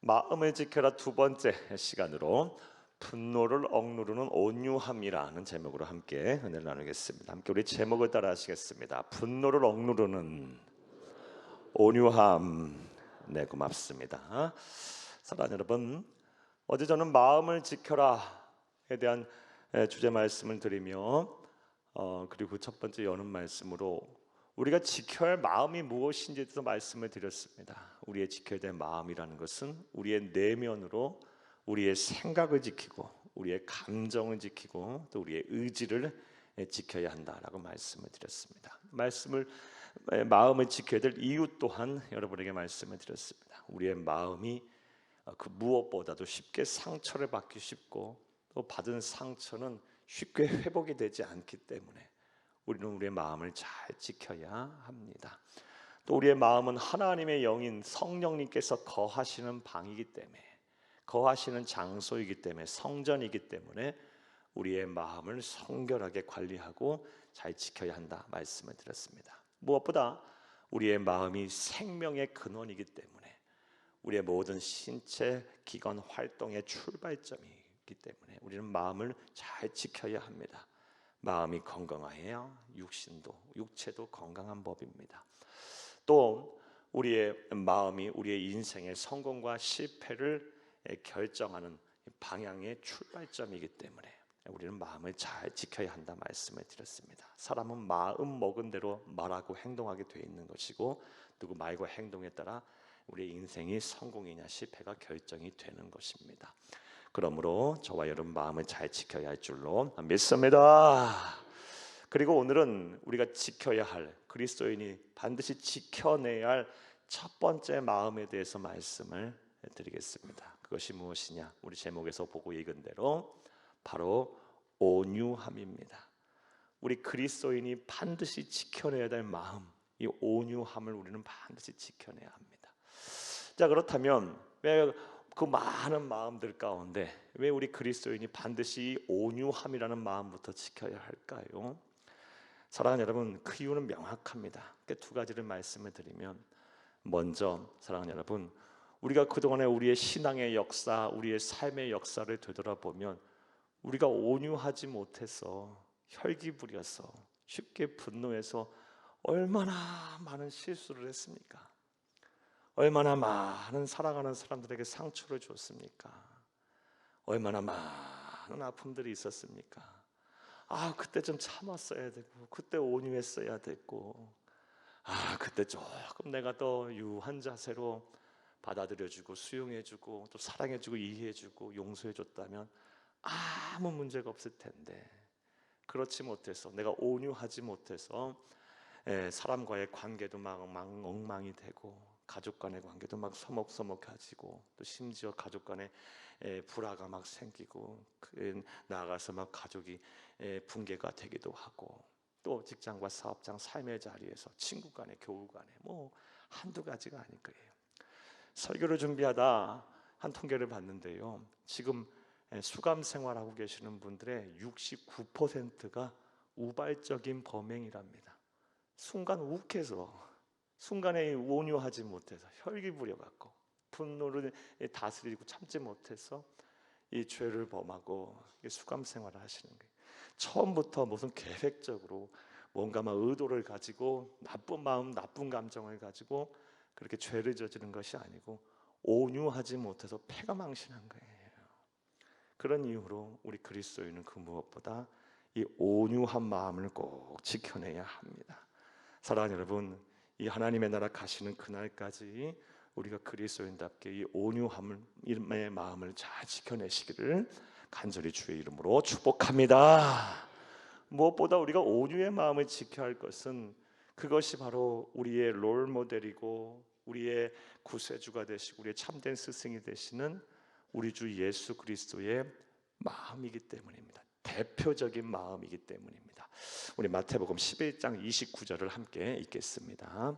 마음을 지켜라 두 번째 시간으로 분노를 억누르는 온유함이라는 제목으로 함께 은혜를 나누겠습니다. 함께 우리 제목을 따라 하시겠습니다. 분노를 억누르는 온유함. 네, 고맙습니다. 사랑 여러분, 어제 저는 마음을 지켜라에 대한 주제 말씀을 드리며 어, 그리고 첫 번째 여는 말씀으로 우리가 지켜야 할 마음이 무엇인지에 말씀을 드렸습니다. 우리의 지켜야 될 마음이라는 것은 우리의 내면으로 우리의 생각을 지키고 우리의 감정을 지키고 또 우리의 의지를 지켜야 한다라고 말씀을 드렸습니다. 말씀을 마음을 지켜야 될 이유 또한 여러분에게 말씀을 드렸습니다. 우리의 마음이 그 무엇보다도 쉽게 상처를 받기 쉽고 또 받은 상처는 쉽게 회복이 되지 않기 때문에 우리는 우리의 마음을 잘 지켜야 합니다. 또 우리의 마음은 하나님의 영인 성령님께서 거하시는 방이기 때문에 거하시는 장소이기 때문에 성전이기 때문에 우리의 마음을 성결하게 관리하고 잘 지켜야 한다 말씀을 드렸습니다. 무엇보다 우리의 마음이 생명의 근원이기 때문에 우리의 모든 신체 기관 활동의 출발점이기 때문에 우리는 마음을 잘 지켜야 합니다. 마음이 건강해야 육신도 육체도 건강한 법입니다. 또 우리의 마음이 우리의 인생의 성공과 실패를 결정하는 방향의 출발점이기 때문에 우리는 마음을 잘 지켜야 한다 말씀을 드렸습니다. 사람은 마음 먹은 대로 말하고 행동하게 돼 있는 것이고 누구 말과 행동에 따라 우리의 인생이 성공이냐 실패가 결정이 되는 것입니다. 그러므로 저와 여러분 마음을 잘 지켜야 할 줄로 믿습니다. 그리고 오늘은 우리가 지켜야 할 그리스도인이 반드시 지켜내야 할 첫 번째 마음에 대해서 말씀을 드리겠습니다. 그것이 무엇이냐? 우리 제목에서 보고 읽은 대로 바로 온유함입니다. 우리 그리스도인이 반드시 지켜내야 될 마음, 이 온유함을 우리는 반드시 지켜내야 합니다. 자 그렇다면 왜 그 많은 마음들 가운데 왜 우리 그리스도인이 반드시 온유함이라는 마음부터 지켜야 할까요? 사랑하는 여러분, 그 이유는 명확합니다. 두 가지를 말씀을 드리면 먼저 사랑하는 여러분, 우리가 그동안에 우리의 신앙의 역사, 우리의 삶의 역사를 되돌아보면 우리가 온유하지 못해서 혈기 부려서 쉽게 분노해서 얼마나 많은 실수를 했습니까? 얼마나 많은 사랑하는 사람들에게 상처를 줬습니까? 얼마나 많은 아픔들이 있었습니까? 아, 그때 좀 참았어야 되고, 그때 온유했어야 됐고, 아, 그때 조금 내가 더 유한 자세로 받아들여주고, 수용해주고, 또 사랑해주고, 이해해주고, 용서해줬다면 아무 문제가 없을 텐데, 그렇지 못해서, 내가 온유하지 못해서, 에, 사람과의 관계도 막 엉망이 되고, 가족 간의 관계도 막 서먹서먹해지고 또 심지어 가족 간의 불화가 막 생기고 그 나아가서 막 가족이 붕괴가 되기도 하고 또 직장과 사업장 삶의 자리에서 친구 간의 교우 간에 뭐 한두 가지가 아닐 거예요. 설교를 준비하다 한 통계를 봤는데요. 지금 수감 생활하고 계시는 분들의 69%가 우발적인 범행이랍니다. 순간 욱해서 순간에 온유하지 못해서 혈기 부려 갖고 분노를 다스리고 참지 못해서 이 죄를 범하고 수감 생활을 하시는 거예요. 처음부터 무슨 계획적으로 뭔가 막 의도를 가지고 나쁜 마음, 나쁜 감정을 가지고 그렇게 죄를 저지른 것이 아니고 온유하지 못해서 패가 망신한 거예요. 그런 이유로 우리 그리스도인은 그 무엇보다 이 온유한 마음을 꼭 지켜내야 합니다. 사랑하는 여러분, 이 하나님의 나라 가시는 그날까지 우리가 그리스도인답게 이 온유함의 마음을 잘 지켜내시기를 간절히 주의 이름으로 축복합니다. 무엇보다 우리가 온유의 마음을 지켜야 할 것은 그것이 바로 우리의 롤 모델이고 우리의 구세주가 되시고 우리의 참된 스승이 되시는 우리 주 예수 그리스도의 마음이기 때문입니다. 대표적인 마음이기 때문입니다. 우리 마태복음 11장 29절을 함께 읽겠습니다.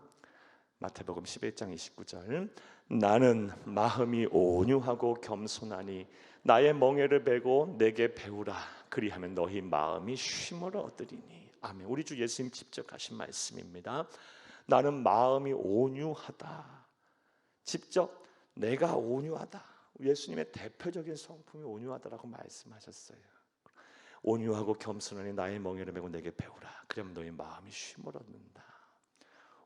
마태복음 11장 29절 나는 마음이 온유하고 겸손하니 나의 멍에를 베고 내게 배우라 그리하면 너희 마음이 쉼을 얻으리니 아멘. 우리 주 예수님 직접 하신 말씀입니다. 나는 마음이 온유하다. 직접 내가 온유하다. 예수님의 대표적인 성품이 온유하다라고 말씀하셨어요. 온유하고 겸손하니 나의 멍에를 메고 내게 배우라. 그러면 너희 마음이 쉼을 얻는다.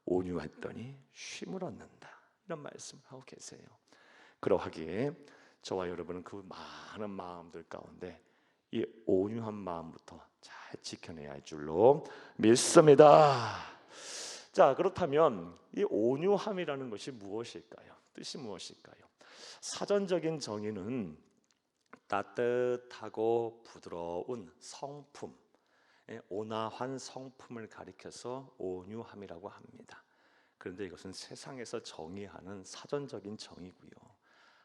온유했더니 쉼을 얻는다. 이런 말씀을 하고 계세요. 그러하기에 저와 여러분은 그 많은 마음들 가운데 이 온유한 마음부터 잘 지켜내야 할 줄로 믿습니다. 자, 그렇다면 이 온유함이라는 것이 무엇일까요? 뜻이 무엇일까요? 사전적인 정의는 따뜻하고 부드러운 성품, 예, 온화한 성품을 가리켜서 온유함이라고 합니다. 그런데 이것은 세상에서 정의하는 사전적인 정의고요.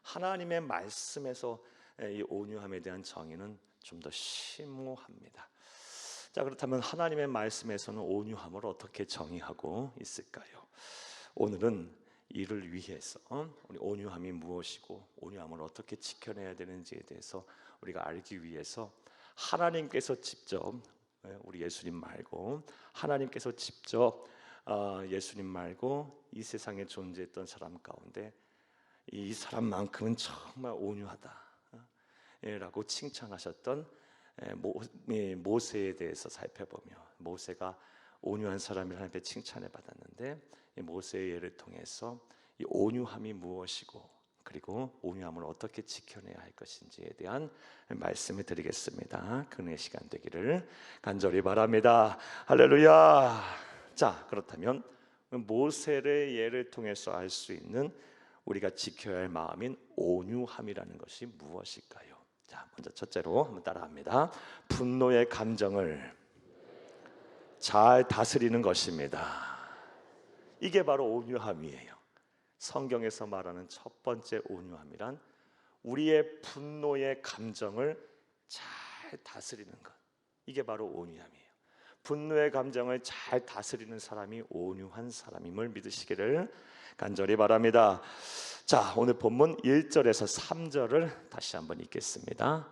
하나님의 말씀에서 예, 이 온유함에 대한 정의는 좀 더 심오합니다. 자 그렇다면 하나님의 말씀에서는 온유함을 어떻게 정의하고 있을까요? 오늘은 이를 위해서 우리 온유함이 무엇이고 온유함을 어떻게 지켜내야 되는지에 대해서 우리가 알기 위해서 하나님께서 직접 예, 우리 예수님 말고 하나님께서 직접 어, 예수님 말고 이 세상에 존재했던 사람 가운데 이 사람만큼은 정말 온유하다라고 칭찬하셨던 예, 모- 예, 모세에 대해서 살펴보며 모세가 온유한 사람을 하나님께 칭찬해 받았는데 이 모세의 예를 통해서 이 온유함이 무엇이고 그리고 온유함을 어떻게 지켜내야 할 것인지에 대한 말씀을 드리겠습니다. 그의 시간 되기를 간절히 바랍니다. 할렐루야. 자, 그렇다면 모세의 예를 통해서 알 수 있는 우리가 지켜야 할 마음인 온유함이라는 것이 무엇일까요? 자, 먼저 첫째로 한번 따라합니다. 분노의 감정을 잘 다스리는 것입니다. 이게 바로 온유함이에요. 성경에서 말하는 첫 번째 온유함이란 우리의 분노의 감정을 잘 다스리는 것. 이게 바로 온유함이에요. 분노의 감정을 잘 다스리는 사람이 온유한 사람임을 믿으시기를 간절히 바랍니다. 자, 오늘 본문 1절에서 3절을 다시 한번 읽겠습니다.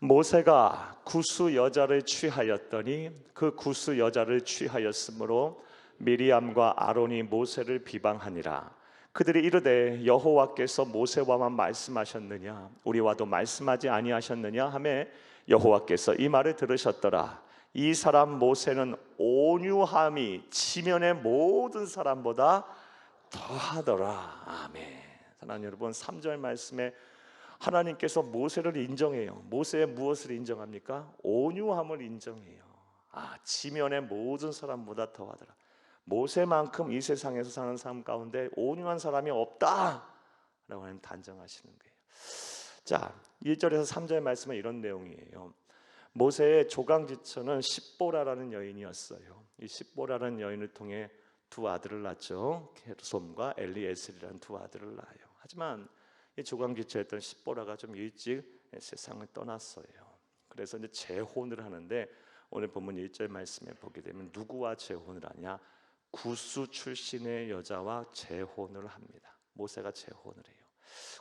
모세가 구수 여자를 취하였더니 그 구수 여자를 취하였으므로 미리암과 아론이 모세를 비방하니라. 그들이 이르되 여호와께서 모세와만 말씀하셨느냐 우리와도 말씀하지 아니하셨느냐 하매 여호와께서 이 말을 들으셨더라. 이 사람 모세는 온유함이 지면의 모든 사람보다 더하더라. 아멘. 사랑하는 여러분, 3절 말씀에 하나님께서 모세를 인정해요. 모세의 무엇을 인정합니까? 온유함을 인정해요. 아, 지면의 모든 사람보다 더하더라. 모세만큼 이 세상에서 사는 사람 가운데 온유한 사람이 없다라고 하나님 단정하시는 거예요. 자, 1절에서 3절 말씀은 이런 내용이에요. 모세의 조강지처는 십보라라는 여인이었어요. 이 십보라라는 여인을 통해 두 아들을 낳죠. 게르솜과 엘리에셀이라는 두 아들을 낳아요. 하지만 이 조강지처였던 십보라가 좀 일찍 세상을 떠났어요. 그래서 이제 재혼을 하는데 오늘 본문 1절 말씀에 보게 되면 누구와 재혼을 하냐? 구스 출신의 여자와 재혼을 합니다. 모세가 재혼을 해요.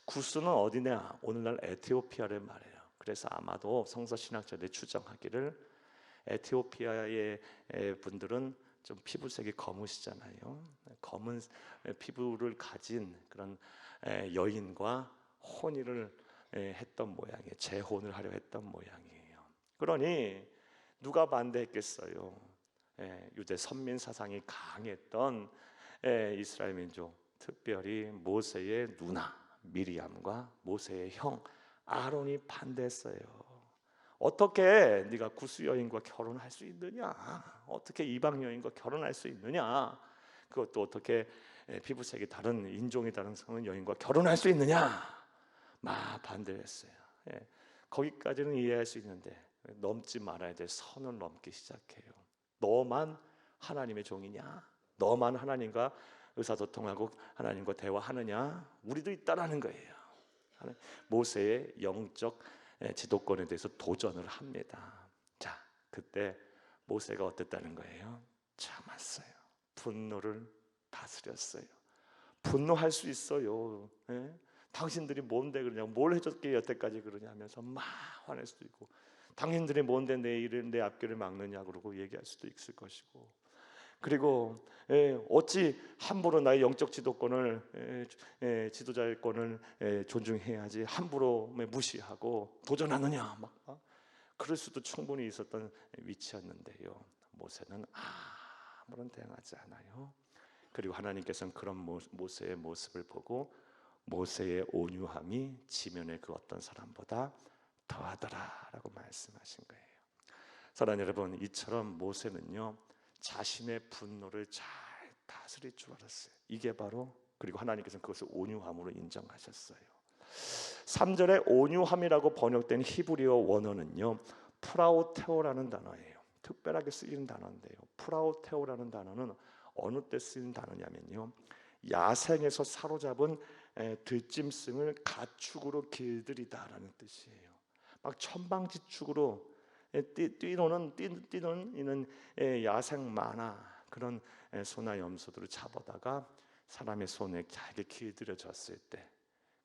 구스는 어디냐? 오늘날 에티오피아를 말해요. 그래서 아마도 성서 신학자들이 추정하기를 에티오피아의 분들은 좀 피부색이 검으시잖아요. 검은 피부를 가진 그런 여인과 혼인을 했던 모양이에요. 재혼을 하려 했던 모양이에요. 그러니 누가 반대했겠어요? 예, 유대 선민 사상이 강했던 예, 이스라엘 민족, 특별히 모세의 누나 미리암과 모세의 형 아론이 반대했어요. 어떻게 네가 구스 여인과 결혼할 수 있느냐? 어떻게 이방 여인과 결혼할 수 있느냐? 그것도 어떻게 예, 피부색이 다른 인종이 다른 성은 여인과 결혼할 수 있느냐? 막 반대했어요. 예, 거기까지는 이해할 수 있는데 넘지 말아야 될 선을 넘기 시작해요. 너만 하나님의 종이냐? 너만 하나님과 의사소통하고 하나님과 대화하느냐? 우리도 있다라는 거예요. 모세의 영적 지도권에 대해서 도전을 합니다. 자, 그때 모세가 어땠다는 거예요? 참았어요. 분노를 다스렸어요. 분노할 수 있어요. 예? 당신들이 뭔데 그러냐? 뭘 해줬기에 여태까지 그러냐 하면서 막 화낼 수도 있고 당신들이 뭔데 내 일을 내 앞길을 막느냐 그러고 얘기할 수도 있을 것이고 그리고 예, 어찌 함부로 나의 영적 지도권을 예, 주- 예, 지도자의 권을 예, 존중해야지 함부로 무시하고 도전하느냐 막 어? 그럴 수도 충분히 있었던 위치였는데요. 모세는 아무런 대응하지 않아요. 그리고 하나님께서는 그런 모- 모세의 모습을 보고 모세의 온유함이 지면의 그 어떤 사람보다 더하더라 라고 말씀하신 거예요. 사랑하는 여러분, 이처럼 모세는요 자신의 분노를 잘 다스릴 줄 알았어요. 이게 바로 그리고 하나님께서는 그것을 온유함으로 인정하셨어요. 3절에 온유함이라고 번역된 히브리어 원어는요 프라오테오라는 단어예요. 특별하게 쓰이는 단어인데요. 프라오테오라는 단어는 어느 때 쓰이는 단어냐면요. 야생에서 사로잡은 에, 들짐승을 가축으로 길들이다라는 뜻이에요. 막 천방지축으로 뛰노는 뛰, 뛰는 에, 야생 만화 그런 에, 소나 염소들을 잡아다가 사람의 손에 잘게 길들여졌을 때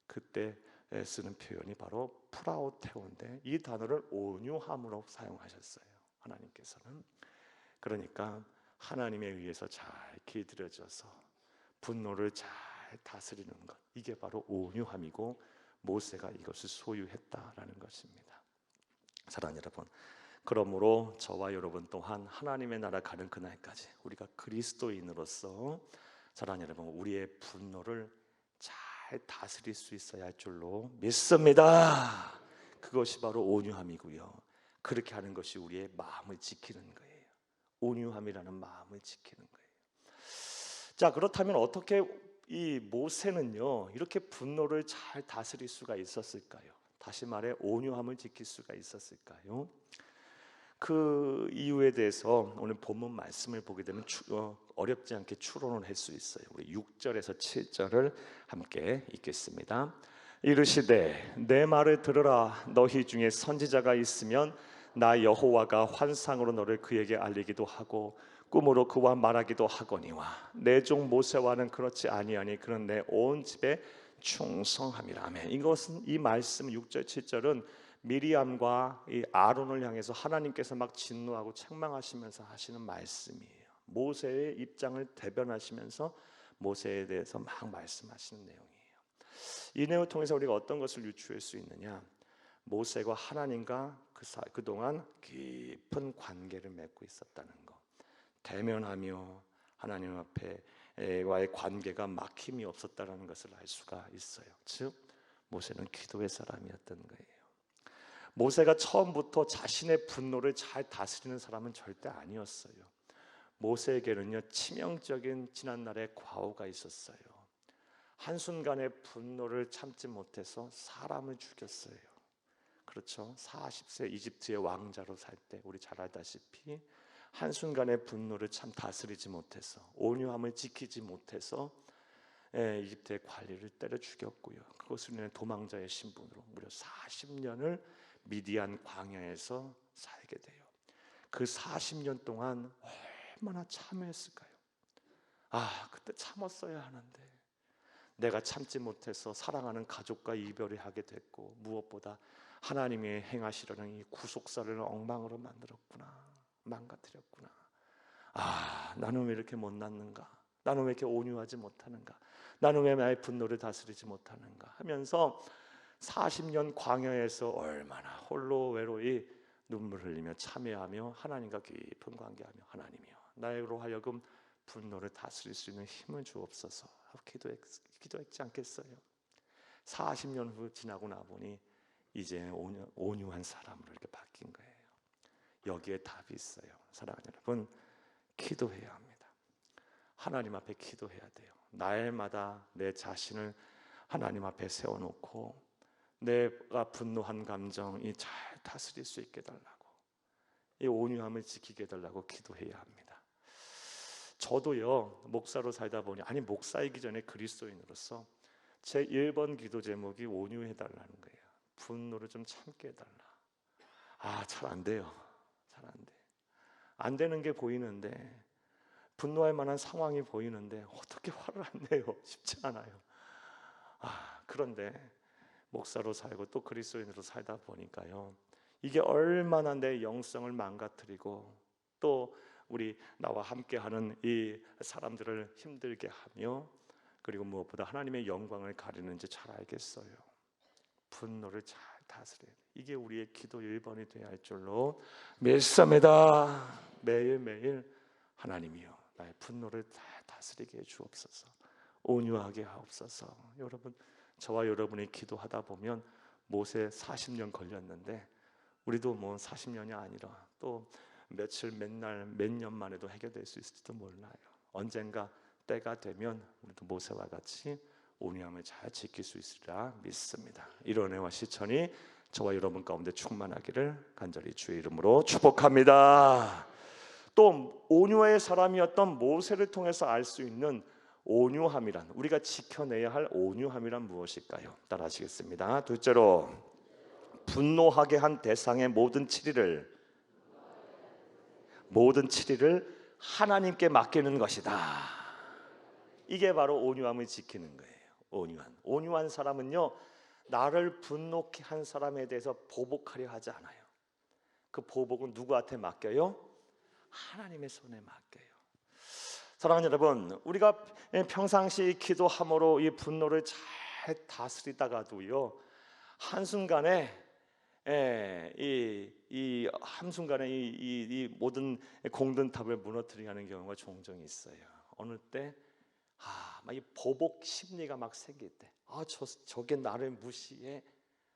그때 에, 쓰는 표현이 바로 프라오테오인데 이 단어를 온유함으로 사용하셨어요. 하나님께서는 그러니까 하나님에 의해서 잘 길들여져서 분노를 잘 다스리는 것 이게 바로 온유함이고 모세가 이것을 소유했다라는 것입니다. 사랑하는 여러분, 그러므로 저와 여러분 또한 하나님의 나라 가는 그날까지 우리가 그리스도인으로서 사랑하는 여러분, 우리의 분노를 잘 다스릴 수 있어야 할 줄로 믿습니다. 그것이 바로 온유함이고요. 그렇게 하는 것이 우리의 마음을 지키는 거예요. 온유함이라는 마음을 지키는 거예요. 자, 그렇다면 어떻게 이 모세는요, 이렇게 분노를 잘 다스릴 수가 있었을까요? 다시 말해 온유함을 지킬 수가 있었을까요? 그 이유에 대해서 오늘 본문 말씀을 보게 되면 추, 어, 어렵지 않게 추론을 할 수 있어요. 우리 6절에서 7절을 함께 읽겠습니다. 이르시되 내 말을 들으라 너희 중에 선지자가 있으면 나 여호와가 환상으로 너를 그에게 알리기도 하고 꿈으로 그와 말하기도 하거니와 내 종 모세와는 그렇지 아니하니 그는 내 온 집에 충성함이라 아멘. 이것은 이 말씀 6절 7절은 미리암과 이 아론을 향해서 하나님께서 막 진노하고 책망하시면서 하시는 말씀이에요. 모세의 입장을 대변하시면서 모세에 대해서 막 말씀하시는 내용이에요. 이 내용을 통해서 우리가 어떤 것을 유추할 수 있느냐? 모세가 하나님과 그 사, 그동안 깊은 관계를 맺고 있었다는 거. 대면하며 하나님 앞에와의 관계가 막힘이 없었다라는 것을 알 수가 있어요. 즉 모세는 기도의 사람이었던 거예요. 모세가 처음부터 자신의 분노를 잘 다스리는 사람은 절대 아니었어요. 모세에게는요 치명적인 지난날의 과오가 있었어요. 한순간의 분노를 참지 못해서 사람을 죽였어요. 그렇죠. 40세 이집트의 왕자로 살 때 우리 잘 알다시피 한순간의 분노를 참 다스리지 못해서 온유함을 지키지 못해서 예, 이집트의 관리를 때려 죽였고요. 그것을 인해 도망자의 신분으로 무려 40년을 미디안 광야에서 살게 돼요. 그 40년 동안 얼마나 참했을까요? 아, 그때 참았어야 하는데 내가 참지 못해서 사랑하는 가족과 이별을 하게 됐고 무엇보다 하나님이 행하시려는 이 구속사를 엉망으로 만들었구나. 망가뜨렸구나. 아, 나는 왜 이렇게 못났는가? 나는 왜 이렇게 온유하지 못하는가? 나는 왜 나의 분노를 다스리지 못하는가? 하면서 40년 광야에서 얼마나 홀로 외로이 눈물 흘리며 참여하며 하나님과 깊은 관계하며 하나님이여 나로 하여금 분노를 다스릴 수 있는 힘을 주옵소서 기도했, 기도했지 않겠어요? 40년 후 지나고 나 보니 이제 온유, 온유한 사람으로 이렇게. 여기에 답이 있어요. 사랑하는 여러분, 기도해야 합니다. 하나님 앞에 기도해야 돼요. 날마다 내 자신을 하나님 앞에 세워놓고 내가 분노한 감정이 잘 다스릴 수 있게 달라고 이 온유함을 지키게 달라고 기도해야 합니다. 저도요 목사로 살다 보니 아니 목사이기 전에 그리스도인으로서 제 1번 기도 제목이 온유해 달라는 거예요. 분노를 좀 참게 해달라. 아, 잘 안 돼요. 잘안 되는 게 보이는데 분노할 만한 상황이 보이는데 어떻게 화를 안 내요? 쉽지 않아요. 아, 그런데 목사로 살고 또 그리스도인으로 살다 보니까요. 이게 얼마나 내 영성을 망가뜨리고 또 우리 나와 함께 하는 이 사람들을 힘들게 하며 그리고 무엇보다 하나님의 영광을 가리는지 잘 알겠어요. 분노를 잘 다스려야 돼. 이게 우리의 기도 1번이 되어야 할 줄로 믿습니다. 매일매일 하나님이여 나의 분노를 다 다스리게 해 주옵소서. 온유하게 하옵소서. 여러분 저와 여러분이 기도하다 보면 모세 40년 걸렸는데 우리도 뭐 40년이 아니라 또 며칠 몇날 몇 년 만에도 해결될 수 있을지도 몰라요. 언젠가 때가 되면 우리도 모세와 같이 온유함을 잘 지킬 수 있으리라 믿습니다. 이런 은혜와 시천이 저와 여러분 가운데 충만하기를 간절히 주의 이름으로 축복합니다. 또 온유의 사람이었던 모세를 통해서 알 수 있는 온유함이란 우리가 지켜내야 할 온유함이란 무엇일까요? 따라하시겠습니다. 둘째로 분노하게 한 대상의 모든 치리를 모든 치리를 하나님께 맡기는 것이다. 이게 바로 온유함을 지키는 거예요. 온유한 온유한 사람은요 나를 분노케 한 사람에 대해서 보복하려 하지 않아요. 그 보복은 누구한테 맡겨요? 하나님의 손에 맡겨요. 사랑하는 여러분, 우리가 평상시 기도함으로 이 분노를 잘 다스리다가도요 한 순간에 예, 이, 이 한순간에 이, 이, 이 모든 공든탑을 무너뜨리게 하는 경우가 종종 있어요. 어느 때 아, 막 이 보복 심리가 막 생길 때, 아, 저 저게 나를 무시해,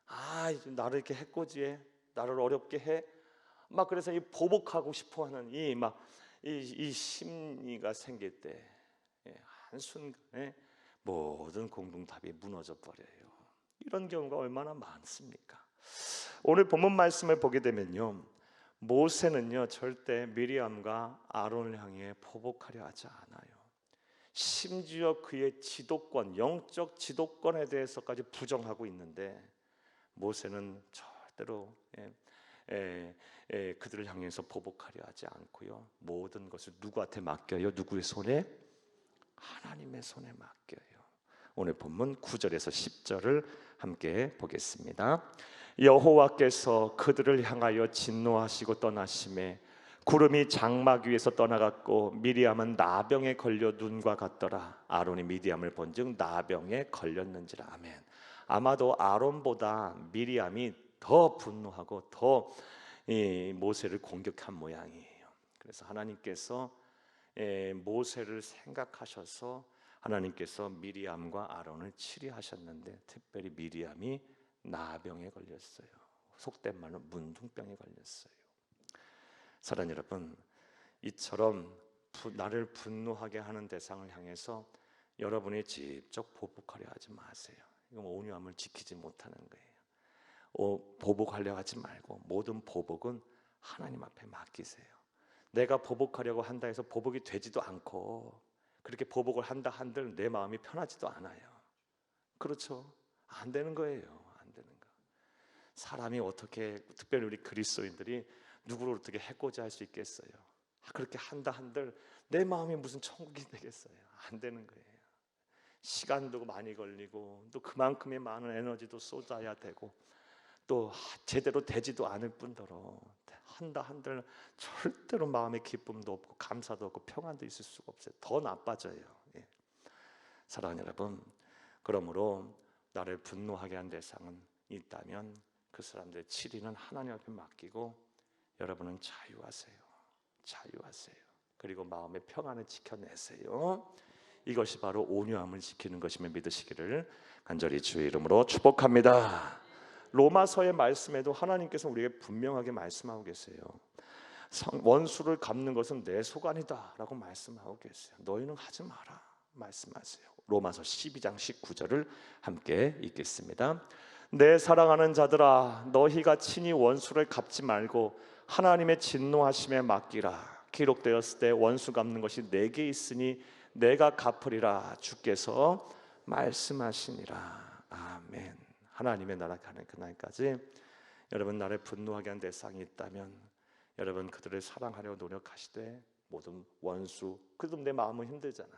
아, 나를 이렇게 해코지해, 나를 어렵게 해, 막 그래서 이 보복하고 싶어 하는 이 막 이 이 심리가 생길 때, 예, 한 순간에 모든 공동탑이 무너져 버려요. 이런 경우가 얼마나 많습니까? 오늘 본문 말씀을 보게 되면요. 모세는요 절대 미리암과 아론을 향해 포복하려 하지 않아요. 심지어 그의 지도권, 영적 지도권에 대해서까지 부정하고 있는데 모세는 절대로 예, 예, 예, 그들을 향해서 보복하려 하지 않고요. 모든 것을 누구한테 맡겨요? 누구의 손에? 하나님의 손에 맡겨요. 오늘 본문 9절에서 10절을 함께 보겠습니다. 여호와께서 그들을 향하여 진노하시고 떠나심에 구름이 장막 위에서 떠나갔고 미리암은 나병에 걸려 눈과 같더라. 아론이 미디암을 본즉 나병에 걸렸는지라. 아멘. 아마도 아론보다 미리암이 더 분노하고 더이 모세를 공격한 모양이에요. 그래서 하나님께서 예, 모세를 생각하셔서 하나님께서 미리암과 아론을 치리하셨는데 특별히 미리암이 나병에 걸렸어요. 속된 말로 문둥병에 걸렸어요. 사랑 여러분, 이처럼 부, 나를 분노하게 하는 대상을 향해서 여러분이 직접 보복하려 하지 마세요. 이건 온유함을 지키지 못하는 거예요. 오, 보복하려 하지 말고 모든 보복은 하나님 앞에 맡기세요. 내가 보복하려고 한다 해서 보복이 되지도 않고 그렇게 보복을 한다 한들 내 마음이 편하지도 않아요. 그렇죠? 안 되는 거예요. 안 되는 거. 사람이 어떻게 특별히 우리 그리스도인들이 누구를 어떻게 해코지 할 수 있겠어요? 아, 그렇게 한다 한들 내 마음이 무슨 천국이 되겠어요? 안 되는 거예요. 시간도 많이 걸리고 또 그만큼의 많은 에너지도 쏟아야 되고 또 제대로 되지도 않을 뿐더러 한다 한들 절대로 마음의 기쁨도 없고 감사도 없고 평안도 있을 수가 없어요. 더 나빠져요. 예. 사랑하는 여러분, 그러므로 나를 분노하게 한 대상은 있다면 그 사람들의 치리는 하나님 앞에 맡기고 여러분은 자유하세요. 자유하세요. 그리고 마음의 평안을 지켜내세요. 이것이 바로 온유함을 지키는 것임을 믿으시기를 간절히 주의 이름으로 축복합니다. 로마서의 말씀에도 하나님께서 우리에게 분명하게 말씀하고 계세요. 원수를 갚는 것은 내 소관이다라고 말씀하고 계세요. 너희는 하지 마라 말씀하세요. 로마서 12장 19절을 함께 읽겠습니다. 내 사랑하는 자들아 너희가 친히 원수를 갚지 말고 하나님의 진노하심에 맡기라. 기록되었을 때 원수 갚는 것이 내게 있으니 내가 갚으리라 주께서 말씀하시니라. 아멘. 하나님의 나라 가는 그날까지 여러분 나를 분노하게 한 대상이 있다면 여러분 그들을 사랑하려 노력하시되 모든 원수 그래도 내 마음은 힘들잖아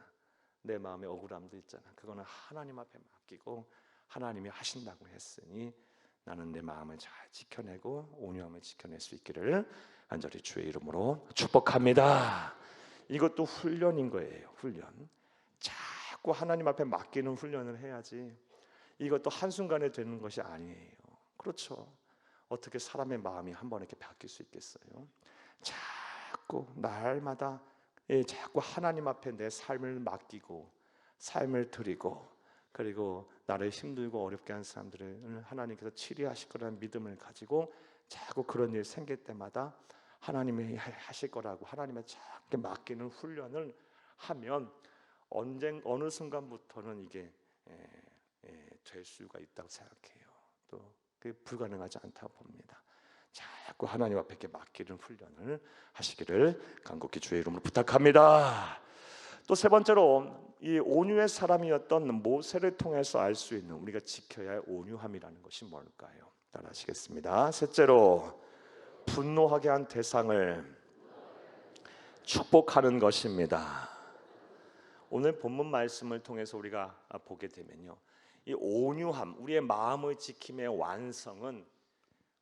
내 마음에 억울함도 있잖아 그거는 하나님 앞에 맡기고 하나님이 하신다고 했으니 나는 내 마음을 잘 지켜내고 온유함을 지켜낼 수 있기를 간절히 주의 이름으로 축복합니다. 이것도 훈련인 거예요. 훈련. 자꾸 하나님 앞에 맡기는 훈련을 해야지. 이것도 한순간에 되는 것이 아니에요. 그렇죠. 어떻게 사람의 마음이 한 번에 이렇게 바뀔 수 있겠어요? 자꾸 날마다 예, 자꾸 하나님 앞에 내 삶을 맡기고 삶을 드리고 그리고 나를 힘들고 어렵게 한 사람들을 하나님께서 치료하실 거라는 믿음을 가지고 자꾸 그런 일 생길 때마다 하나님이 하실 거라고 하나님의 자꾸 맡기는 훈련을 하면 언젠 어느 순간부터는 이게 예, 예, 될 수가 있다고 생각해요. 또 그게 불가능하지 않다고 봅니다. 자꾸 하나님 앞에 이렇게 맡기는 훈련을 하시기를 간곡히 주의 이름으로 부탁합니다. 또 세 번째로 이 온유의 사람이었던 모세를 통해서 알 수 있는 우리가 지켜야 할 온유함이라는 것이 뭘까요? 따라하시겠습니다. 셋째로 분노하게 한 대상을 축복하는 것입니다. 오늘 본문 말씀을 통해서 우리가 보게 되면요. 이 온유함, 우리의 마음을 지킴의 완성은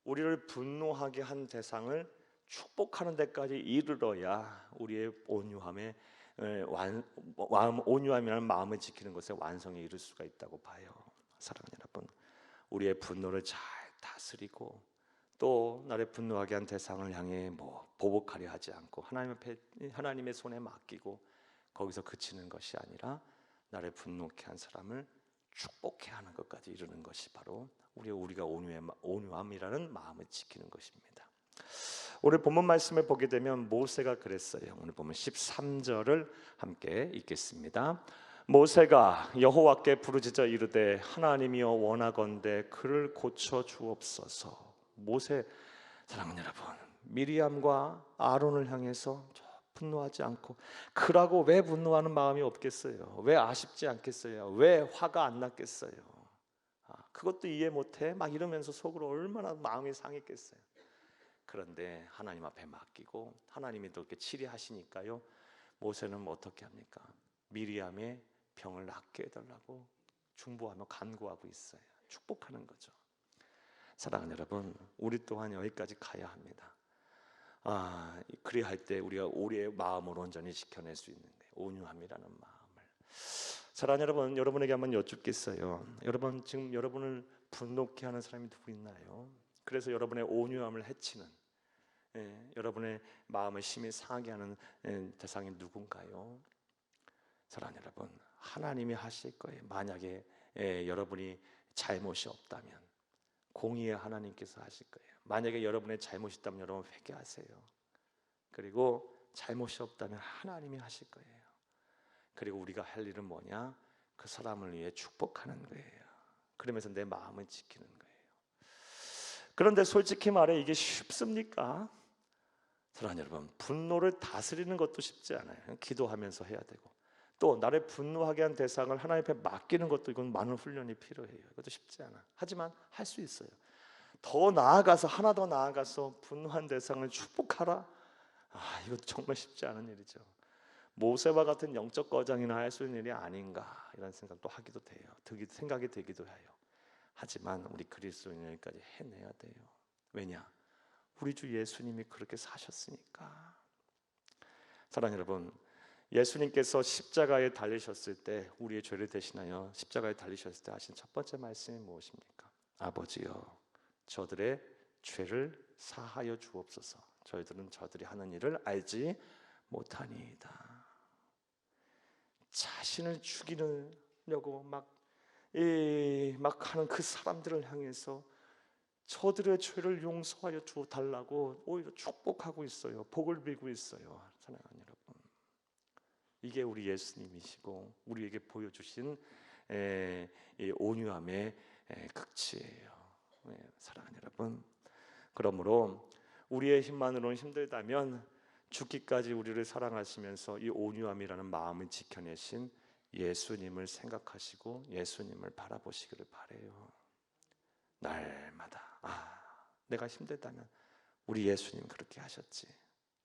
우리를 분노하게 한 대상을 축복하는 데까지 이르러야 우리의 온유함의 완, 마음 온유함이라는 마음을 지키는 것에 완성에 이를 수가 있다고 봐요. 사랑하는 여러분, 우리의 분노를 잘 다스리고 또 나를 분노하게 한 대상을 향해 뭐 보복하려 하지 않고 하나님 앞에 하나님의 손에 맡기고 거기서 그치는 것이 아니라 나를 분노케 한 사람을 축복해 하는 것까지 이루는 것이 바로 우리 우리가 온유함이라는 마음을 지키는 것입니다. 오늘 본문 말씀을 보게 되면 모세가 그랬어요. 오늘 보면 13절을 함께 읽겠습니다. 모세가 여호와께 부르짖어 이르되 하나님이여 원하건대 그를 고쳐 주옵소서. 모세 사랑하는 여러분, 미리암과 아론을 향해서 분노하지 않고 그라고 왜 분노하는 마음이 없겠어요? 왜 아쉽지 않겠어요? 왜 화가 안 났겠어요? 아, 그것도 이해 못해 막 이러면서 속으로 얼마나 마음이 상했겠어요. 그런데 하나님 앞에 맡기고 하나님이 또 이렇게 치리하시니까요. 모세는 뭐 어떻게 합니까? 미리암의 병을 낫게 해달라고 중보하며 간구하고 있어요. 축복하는 거죠. 사랑하는 여러분, 우리 또한 여기까지 가야 합니다. 아, 그리할 때 우리가 우리의 마음을 온전히 지켜낼 수 있는 데 온유함이라는 마음을. 사랑하는 여러분, 여러분에게 한번 여쭙겠어요. 여러분 지금 여러분을 분노케 하는 사람이 누구 있나요? 그래서 여러분의 온유함을 해치는 예, 여러분의 마음을 심히 상하게 하는 예, 대상이 누군가요? 사랑하는 여러분, 하나님이 하실 거예요. 만약에 예, 여러분이 잘못이 없다면 공의의 하나님께서 하실 거예요. 만약에 여러분의 잘못이 있다면 여러분 회개하세요. 그리고 잘못이 없다면 하나님이 하실 거예요. 그리고 우리가 할 일은 뭐냐? 그 사람을 위해 축복하는 거예요. 그러면서 내 마음을 지키는. 그런데 솔직히 말해 이게 쉽습니까? 사랑하는 여러분, 분노를 다스리는 것도 쉽지 않아요. 기도하면서 해야 되고 또 나를 분노하게 한 대상을 하나님 앞에 맡기는 것도 이건 많은 훈련이 필요해요. 이것도 쉽지 않아. 하지만 할 수 있어요. 더 나아가서 하나 더 나아가서 분노한 대상을 축복하라. 아, 이것도 정말 쉽지 않은 일이죠. 모세와 같은 영적 거장이나 할 수 있는 일이 아닌가 이런 생각도 하기도 돼요. 드 생각이 되기도 해요. 하지만 우리 그리스도인까지 해내야 돼요. 왜냐? 우리 주 예수님이 그렇게 사셨으니까. 사랑 여러분, 예수님께서 십자가에 달리셨을 때 우리의 죄를 대신하여 십자가에 달리셨을 때 하신 첫 번째 말씀이 무엇입니까? 아버지여, 저들의 죄를 사하여 주옵소서. 저희들은 저들이 하는 일을 알지 못하니이다. 자신을 죽이려고 막, 이, 막 하는 그 사람들을 향해서 저들의 죄를 용서하여 주 달라고 오히려 축복하고 있어요. 복을 빌고 있어요. 사랑하는 여러분. 이게 우리 예수님이시고 우리에게 보여주신 에, 온유함의 에, 극치예요. 네, 사랑하는 여러분. 그러므로 우리의 힘만으로는 힘들다면 죽기까지 우리를 사랑하시면서 이 온유함이라는 마음을 지켜내신 예수님을 생각하시고 예수님을 바라보시기를 바래요. 날마다 아, 내가 힘들다면 우리 예수님 그렇게 하셨지.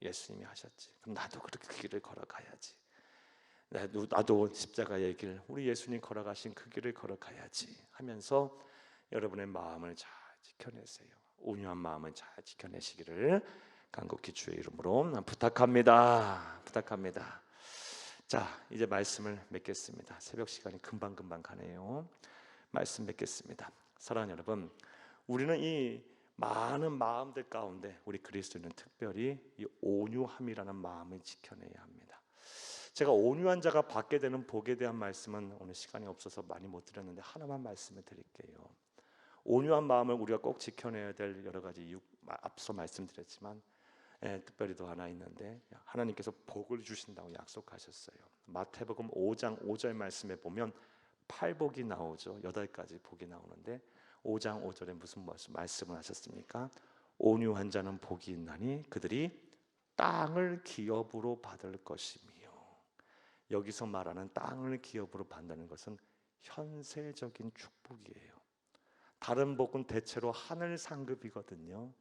예수님이 하셨지. 그럼 나도 그렇게 그 길을 걸어가야지. 나도, 나도 십자가의 길, 우리 예수님 걸어가신 그 길을 걸어가야지 하면서 여러분의 마음을 잘 지켜내세요. 온유한 마음은 잘 지켜내시기를 간곡히 주의 이름으로 부탁합니다. 부탁합니다. 자, 이제 말씀을 맺겠습니다. 새벽 시간이 금방 금방 가네요. 말씀 맺겠습니다. 사랑하는 여러분, 우리는 이 많은 마음들 가운데 우리 그리스도인은 특별히 이 온유함이라는 마음을 지켜내야 합니다. 제가 온유한 자가 받게 되는 복에 대한 말씀은 오늘 시간이 없어서 많이 못 드렸는데 하나만 말씀을 드릴게요. 온유한 마음을 우리가 꼭 지켜내야 될 여러 가지 이유 앞서 말씀드렸지만 예, 특별히 또 하나 있는데 하나님께서 복을 주신다고 약속하셨어요. 마태복음 5장 5절 말씀에 보면 팔복이 나오죠. 여덟 가지 복이 나오는데 5장 5절에 무슨 말씀을 하셨습니까? 온유한 자는 복이 있나니 그들이 땅을 기업으로 받을 것이며 여기서 말하는 땅을 기업으로 받는 것은 현세적인 축복이에요. 다른 복은 대체로 하늘 상급이거든요.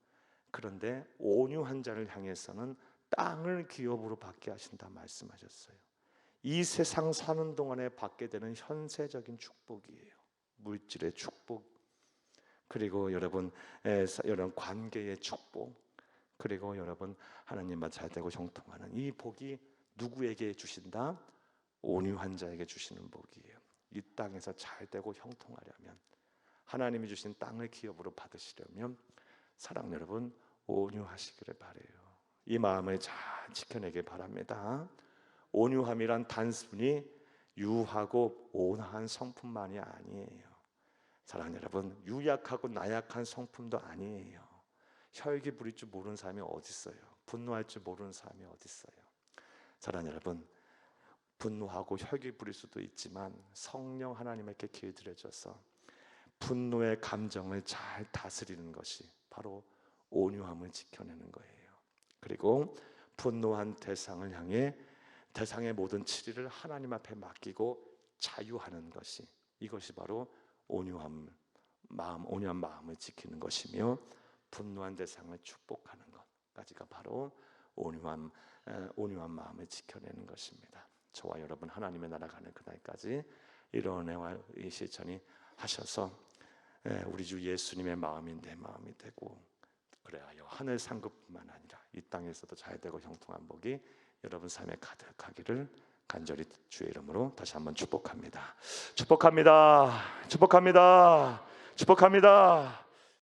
그런데 온유 한 자를 향해서는 땅을 기업으로 받게 하신다 말씀하셨어요. 이 세상 사는 동안에 받게 되는 현세적인 축복이에요. 물질의 축복, 그리고 여러분 여러분 관계의 축복, 그리고 여러분 하나님과 잘 되고 형통하는 이 복이 누구에게 주신다? 온유한 자에게 주시는 복이에요. 이 땅에서 잘 되고 형통하려면 하나님이 주신 땅을 기업으로 받으시려면 사랑 여러분 온유하시기를 바래요. 이 마음을 잘 지켜내길 바랍니다. 온유함이란 단순히 유하고 온화한 성품만이 아니에요. 사랑 여러분, 유약하고 나약한 성품도 아니에요. 혈기 부릴 줄 모르는 사람이 어디 있어요? 분노할 줄 모르는 사람이 어디 있어요? 사랑 여러분, 분노하고 혈기 부릴 수도 있지만 성령 하나님께 길들여져서 분노의 감정을 잘 다스리는 것이 바로 온유함을 지켜내는 거예요. 그리고 분노한 대상을 향해 대상의 모든 치리를 하나님 앞에 맡기고 자유하는 것이 이것이 바로 온유함 마음 온유한 마음을 지키는 것이며 분노한 대상을 축복하는 것까지가 바로 온유한 온유한 마음을 지켜내는 것입니다. 저와 여러분 하나님의 나라 가는 그날까지 이런 애와 이 실천이 하셔서 우리 주 예수님의 마음이 내 마음이 되고 그래하여 하늘 상급뿐만 아니라 이 땅에서도 잘 되고 형통한 복이 여러분 삶에 가득하기를 간절히 주의 이름으로 다시 한번 축복합니다. 축복합니다. 축복합니다. 축복합니다.